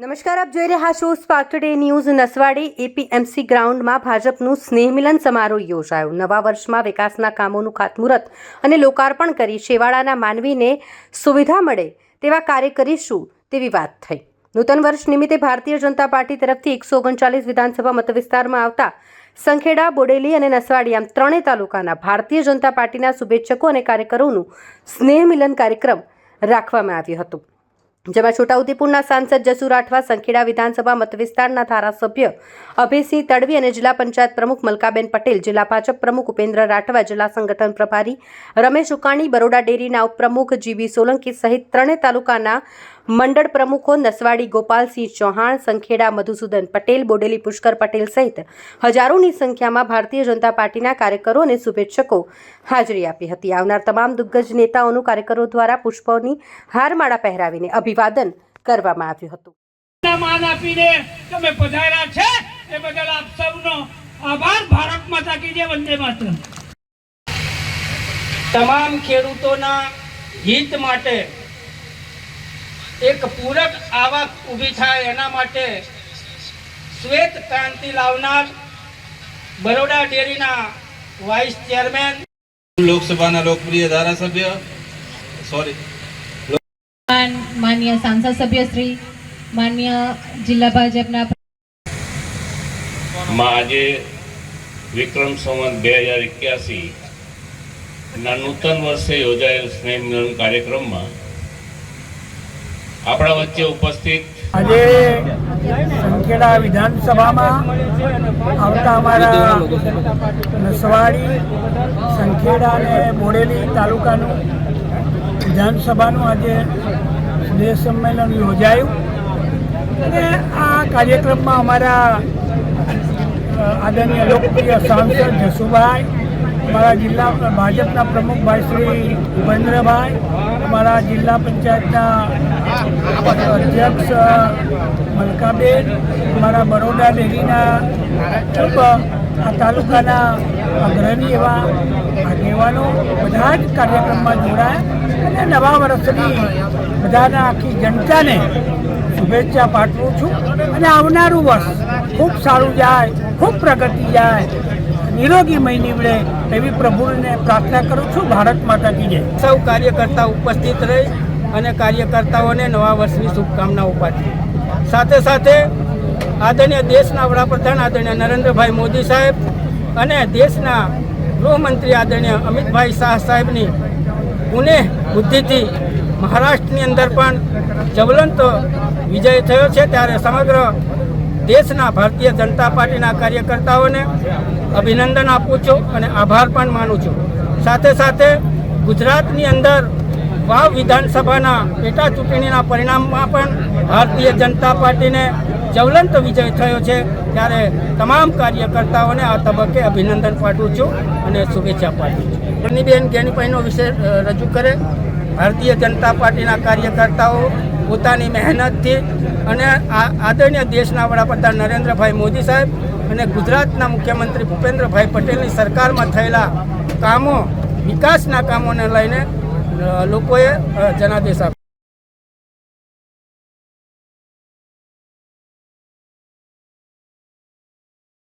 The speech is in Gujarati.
નમસ્કાર, આપ જોઈ રહ્યા છો spark today news Naswadi APMC ગ્રાઉન્ડમાં ભાજપનું સ્નેહ મિલન સમારોહ યોજાયો. નવા વર્ષમાં વિકાસના કામોનું ખાતમુહૂર્ત અને લોકાર્પણ કરી શેવાળાના માનવીને સુવિધા મળે તેવા કાર્ય કરીશું તેવી વાત થઈ. નૂતન વર્ષ નિમિત્તે ભારતીય જનતા પાર્ટી તરફથી એકસો ઓગણચાલીસ વિધાનસભા મતવિસ્તારમાં આવતા સંખેડા, બોડેલી અને નસવાડી આમ ત્રણેય તાલુકાના ભારતીય જનતા પાર્ટીના શુભેચ્છકો અને કાર્યકરોનું સ્નેહમિલન કાર્યક્રમ રાખવામાં આવ્યો હતો. જેમાં છોટાઉદેપુરના સાંસદ જસુ રાઠવા, સંખેડા વિધાનસભા મતવિસ્તારના ધારાસભ્ય અભયસિંહ તડવી અને જિલ્લા પંચાયત પ્રમુખ મલકાબેન પટેલ, જિલ્લા ભાજપ પ્રમુખ ઉપેન્દ્ર રાઠવા, જિલ્લા સંગઠન પ્રભારી રમેશ ઉકાણી, બરોડા ડેરીના ઉપપ્રમુખ જીબી સોલંકી સહિત ત્રણેય તાલુકાના મંડળ પ્રમુખો નસવાડી ગોપાલસિંહ ચૌહાણ સંખેડા મધુસૂદન પટેલ બોડેલી પુષ્કર પટેલ સહિત હજારોની સંખ્યામાં ભારતીય જનતા પાર્ટીના કાર્યકરો અને શુભેચ્છકો હાજરી આપી હતી. આવનાર તમામ દિગ્ગજ નેતાઓનું કાર્યકરો દ્વારા પુષ્પોની હારમાળા પહેરાવીને અભિવાદન કરવામાં આવ્યું હતું. માન આપીને તમે પધાર્યા છે એ બદલ આપ સૌનો આભાર. ભારત માતા કી જય વંદે માતરમ. તમામ ખેડૂતોના હિત માટે એક પૂરક આવક ઊભી થાય એના માટે શ્વેત ક્રાંતિ લાવનાર બરોડા ડેરીના વાઇસ ચેરમેન લોકસભાના લોકપ્રિય ધારાસભ્ય સોરી માન માન્ય સાંસદ સભ્ય શ્રી માન્ય જિલ્લા ભાજપના માં આજે વિક્રમ સંવત બે હજાર એક્યાસી ના નૂતન વર્ષે યોજાયેલ સ્નેહ મિલન કાર્યક્રમમાં આપણા વચ્ચે ઉપસ્થિત આજે સંખેડા વિધાનસભામાં આવતા અમારા નસવાડી, સંખેડા અને બોડેલી તાલુકાનું વિધાનસભાનું આજે સ્નેહ સંમેલન યોજાયું. અને આ કાર્યક્રમમાં અમારા આદરણીય લોકપ્રિય સાંસદ જસુભાઈ, અમારા જિલ્લા ભાજપના પ્રમુખ ભાઈ શ્રી ભૂપેન્દ્રભાઈ અમારા જિલ્લા પંચાયતના અધ્યક્ષ મલકાબેન અમારા બરોડા ડેરીના ખૂબ આ તાલુકાના અગ્રણી એવા આગેવાનો બધા જ કાર્યક્રમમાં જોડાયા અને નવા વર્ષની બધાના આખી જનતાને શુભેચ્છા પાઠવું છું અને આવનારું વર્ષ ખૂબ સારું જાય, ખૂબ પ્રગતિ જાય. નિરોગીમય નીવડે એવી પ્રભુને પ્રાર્થના કરું છું. ભારત માતા કી જય. સૌ કાર્યકર્તા ઉપસ્થિત રહી. અને કાર્યકર્તાઓને નવા વર્ષની શુભકામનાઓ પાઠવી. સાથે સાથે આદરણીય દેશના વડાપ્રધાન આદરણીય નરેન્દ્રભાઈ મોદી સાહેબ અને દેશના ગૃહમંત્રી આદરણીય અમિતભાઈ શાહ સાહેબની પુણે બુદ્ધિથી મહારાષ્ટ્રની અંદર પણ જવલંત વિજય થયો છે. ત્યારે સમગ્ર દેશના ભારતીય જનતા પાર્ટીના કાર્યકર્તાઓને અભિનંદન આપું છું અને આભાર પણ માનું છું. સાથે સાથે ગુજરાતની અંદર વાવ વિધાનસભાના પેટા ચૂંટણીના પરિણામમાં પણ ભારતીય જનતા પાર્ટીને જ્વલંત વિજય થયો છે. ત્યારે તમામ કાર્યકર્તાઓને આ તબક્કે અભિનંદન પાઠવું છું અને શુભેચ્છા પાઠવું છું. પરણીબેન ગેનીભાઈનો વિષય રજૂ કરે. ભારતીય જનતા પાર્ટીના કાર્યકર્તાઓ પોતાની મહેનતથી અને આ આદરણીય દેશના વડાપ્રધાન નરેન્દ્રભાઈ મોદી સાહેબ અને ગુજરાતના મુખ્યમંત્રી ભૂપેન્દ્રભાઈ પટેલની સરકારમાં થયેલા કામો, વિકાસના કામોને લઈને લોકોએ જનાદેશ આપ્યો.